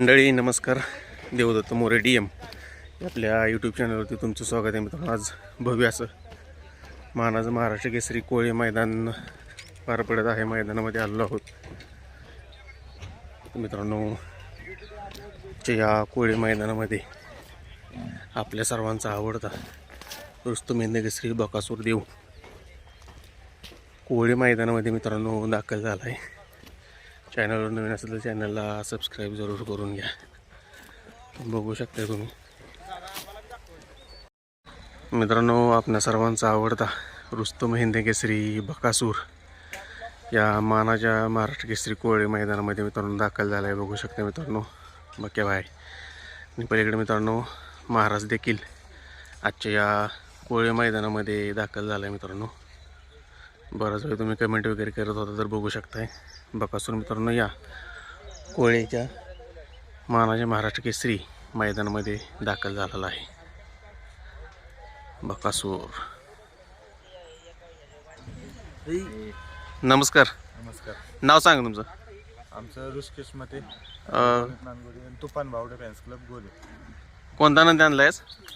मंडळी नमस्कार. Devdatta More D M. आपल्या यूट्यूब चॅनलवरती तुमचं स्वागत आहे मित्रांनो. आज भव्य असं महाराज महाराष्ट्र केसरी कोळी मैदान पार पडत आहे. मैदानामध्ये आलेलो आहोत. मित्रांनो या कोळी मैदानामध्ये आपल्या सर्वांचा आवडता रुस्तुमेंद केसरी बकासूर देव कोळी मैदानामध्ये मित्रांनो दाखल झाला आहे चॅनलवर नवीन असेल तर चॅनलला सबस्क्राईब जरूर करून घ्या. बघू शकता तुम्ही. मित्रांनो आपल्या सर्वांचा आवडता रुस्तम हिंद केसरी बकासूर या मानाच्या महाराष्ट्र केसरी कोळी मैदानामध्ये मित्रांनो दाखल झाला आहे बघू शकता मित्रांनो बक्या बाय आणि पलीकडे मित्रांनो महाराज देखील आजच्या या कोळी मैदानामध्ये दाखल झाला आहे मित्रांनो. बराच वेळ तुम्ही कमेंट वगैरे करत होता तर बघू शकताय. बकासूर मित्रांनो या कोळेच्या मानाच्या महाराष्ट्र केसरी मैदानामध्ये दाखल झालेला आहे. बकासूर नमस्कार. नमस्कार. नाव सांगा तुमचं. आमचं ऋषिकेश मते. तुफान बावडे फॅन्स क्लब गोले कोणता नंदी आणलाय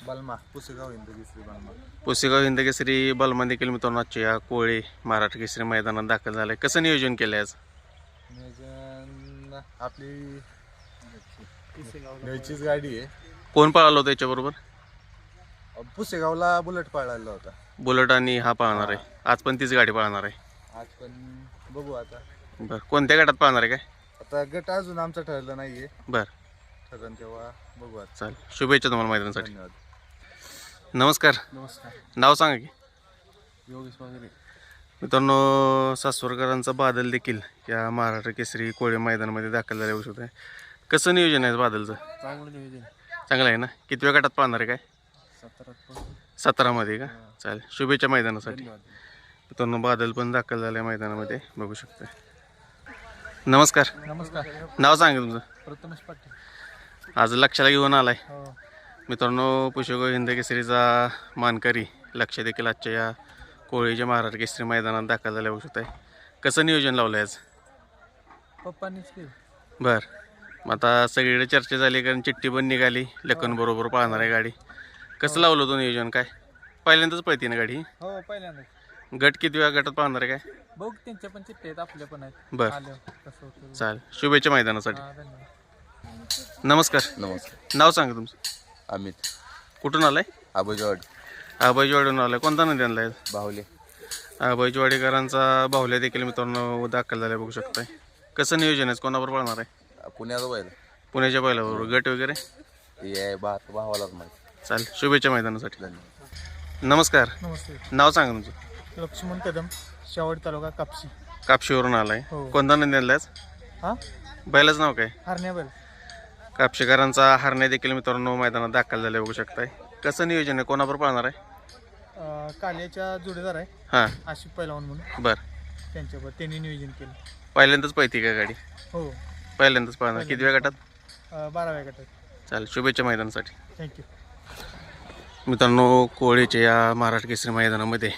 बलमा पुसेगाव श्री बलमा. पुसेगाव हिंद केसरी बलमान देखील मित्रांनो आजच्या या कोळे महाराष्ट्र केसरी मैदानात दाखल झालाय. कसं नियोजन केलं आहे आज? नियोजन आपली घरचीच गाडी आहे. कोण पळालो होतं याच्याबरोबर? पुसेगावला बुलेट पळायला होता. बुलेट आणि हा पळणार आहे. आज पण तीच गाडी पळणार आहे. आज पण बघू आता. बरं कोणत्या गटात पळणार आहे काय? आता गट अजून आमचं ठरलं नाहीये. बरं. ठरण तेव्हा बघू आता. चालेल. शुभेच्छा तुम्हाला मैदानासाठी. धन्यवाद. नमस्कार. नमस्कार. नाव सांगा की. योगेश वगैरे मित्रांनो सासवडकरांचा बादल देखील या महाराष्ट्र केसरी कोळे मैदानामध्ये दाखल झाल्या होत आहे. कसं नियोजन आहे बादलचं? चांगलं नियोजन चांगलं आहे ना? कितव्या गटात पाहणार आहे काय? सतरा सतरामध्ये का? चालेल. शुभेच्छा मैदानासाठी. मित्रांनो बादल पण दाखल झाल्या मैदानामध्ये. बघू शकता. नमस्कार. नमस्कार. नाव सांगा तुमचं. प्रथमेश पाटील. आज लक्षाला घेऊन आलाय. हो. मित्रांनो पुष्यगो हिंद केसरीचा मानकरी लक्ष देखील आजच्या या कोळीच्या महाराष्ट्र केसरी मैदानात दाखल झाल्या बघू शकताय. कसं नियोजन लावलं आहे आज? पप्पांनीच केलं. बर. मग आता सगळीकडे चर्चा झाली कारण चिठ्ठी पण निघाली लखन बरोबर पाहणार आहे गाडी. कसं लावलं होतं नियोजन? काय? पहिल्यांदाच पळते ना गाडी? हो पहिल्यांदा गट किती वेळा गटात पाहणार आहे काय? बघ त्यांच्या पण चिठ्ठे आहेत आपल्या पण आहेत. बर. आलं कसं होतं चालेल. शुभेच्छा मैदानासाठी. हा, धन्यवाद. नमस्कार. नमस्कार. नाव सांगा तुमचं. अमित. कुठून आलाय? आबोजवाड आबाईजवाडीहून आलाय. कोणता नदी आणलाय? बाहुले. आबाईजवाडीकरांचा बाहुल्या देखील मित्रांनो दाखल झाल्या बघू शकताय. कसं नियोजन आहे? कोणाबरोबर पाहणार आहे? पुण्याचं बैल. पुण्याच्या पहिल्याबरोबर गट वगैरे? हे आहे बा भावालाच माहिती. चालेल. शुभेच्छा मैदानासाठी. धन्यवाद. नमस्कार. नमस्ते. नाव सांगा तुमचं. लक्ष्मण कदम शेवट तालुका कापशी. कापशीवरून आलाय. हो. कोणता नदी आणलाय हा? बैलाचं नाव काय? हरण्याबल कापशेकरांचा हरणे देखील मित्रांनो मैदानात दाखल झाले बघू शकताय. कसं नियोजन आहे? कोणाबरोबर पाहणार आहे? काल्याच्या जोडीदार आहे. हां. आशिफ पैलवान म्हणून. बरं. त्यांच्यावर त्यांनी नियोजन केलं. पहिल्यांदाच पाहिजे का गाडी? हो. पहिल्यांदाच पाहणार किती वेळ गटात? अं, बाराव्या गटात. चालेल शुभेच्छा मैदानासाठी. थँक्यू मित्रांनो कोळीच्या या महाराष्ट्र केसरी मैदानामध्ये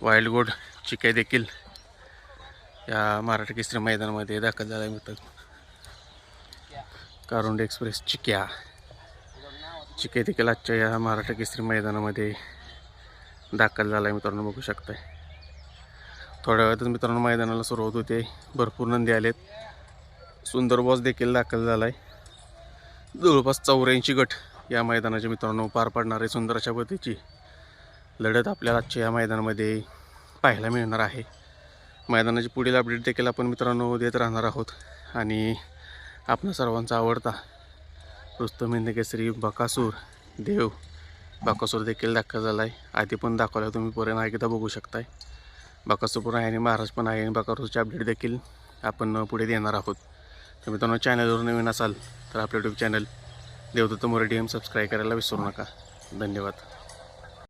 वाईल्ड गोड चिकाई देखील या महाराष्ट्र केसरी मैदानामध्ये दाखल झाला मित्रांनो. कारुंड एक्सप्रेस चिक्या. चिके देखील आजच्या या महाराष्ट्र केसरी मैदानामध्ये दाखल झाला आहे मित्रांनो बघू शकताय. थोड्या वेळातच मित्रांनो मैदानाला सुरुवात होते. भरपूर नंदी आलेत. सुंदर बॉस देखील दाखल झाला आहे जवळपास चौऱ्याऐंशी गट या मैदानाच्या मित्रांनो पार पाडणारे सुंदर अशा पद्धतीची लढत आपल्याला आजच्या या मैदानामध्ये पाहायला मिळणार आहे. मैदानाची पुढील अपडेट देखील आपण मित्रांनो देत राहणार आहोत. आणि आपणा सर्वांचा आवडता रुस्तम हिंद केसरी बकासूर देव. बकासूर देखील दाखल झाला आहे आधी पण दाखवला तुम्ही पर्यंत एकदा बघू शकताय. बकासूर पण आहे आणि महाराज पण आहे आणि बकासूरचे अपडेट देखील आपण पुढे देणार आहोत. तर मित्रांनो चॅनलवर नवीन असाल तर आपलं YouTube channel Devdatta More D M subscribe करायला विसरू नका. धन्यवाद.